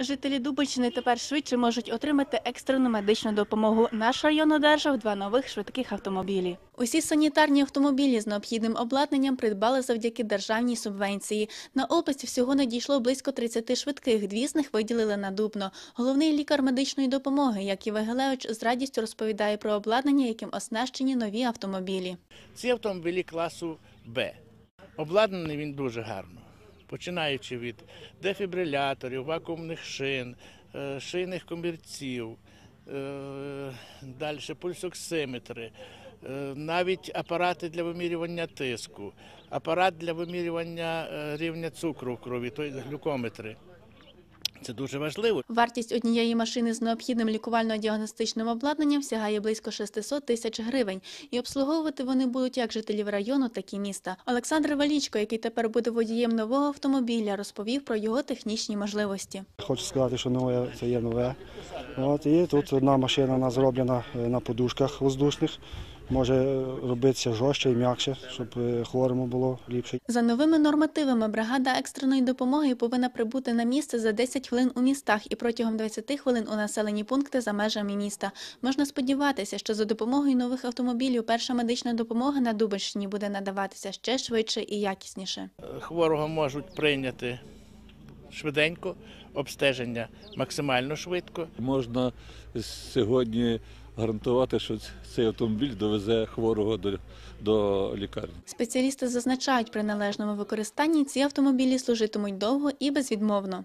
Жителі Дубальщини тепер швидше можуть отримати екстрену медичну допомогу. Наш район одержав два нових швидких автомобілі. Усі санітарні автомобілі з необхідним обладнанням придбали завдяки державній субвенції. На область всього надійшло близько 30 швидких. Дві з них виділили на Дубно. Головний лікар медичної допомоги, Яків Вагелевич, з радістю розповідає про обладнання, яким оснащені нові автомобілі. Ці автомобілі класу Б. Обладнаний він дуже гарно, починаючи від дефібриляторів, вакуумних шин, е, шийних комірців, е, далі пульсоксиметри, е, навіть апарати для вимірювання тиску, апарат для вимірювання рівня цукру в крові, тобто глюкометри. Це дуже важливо. Вартість однієї машини з необхідним лікувально-діагностичним обладнанням сягає близько 600 тисяч гривень, і обслуговувати вони будуть як жителів району, так і міста. Олександр Валічко, який тепер буде водієм нового автомобіля, розповів про його технічні можливості. Хочу сказати, що нове це є нове. От, і тут одна машина нас зроблена е, на подушках воздушних. Може е, робитися жорстче і м'якше, щоб е, хворому було ліпше. За новими нормативами бригада екстреної допомоги повинна прибути на місце за 10 хвилин у містах і протягом 20 хвилин у населені пункти за межами міста. Можна сподіватися, що за допомогою нових автомобілів перша медична допомога на Дубальщині буде надаватися ще швидше і якісніше. Хворого можуть прийняти швиденько, обстеження максимально швидко. Можна сьогодні гарантувати, що цей автомобіль довезе хворого до, до лікарні. Спеціалісти зазначають, при належному використанні ці автомобілі служитимуть довго і безвідмовно.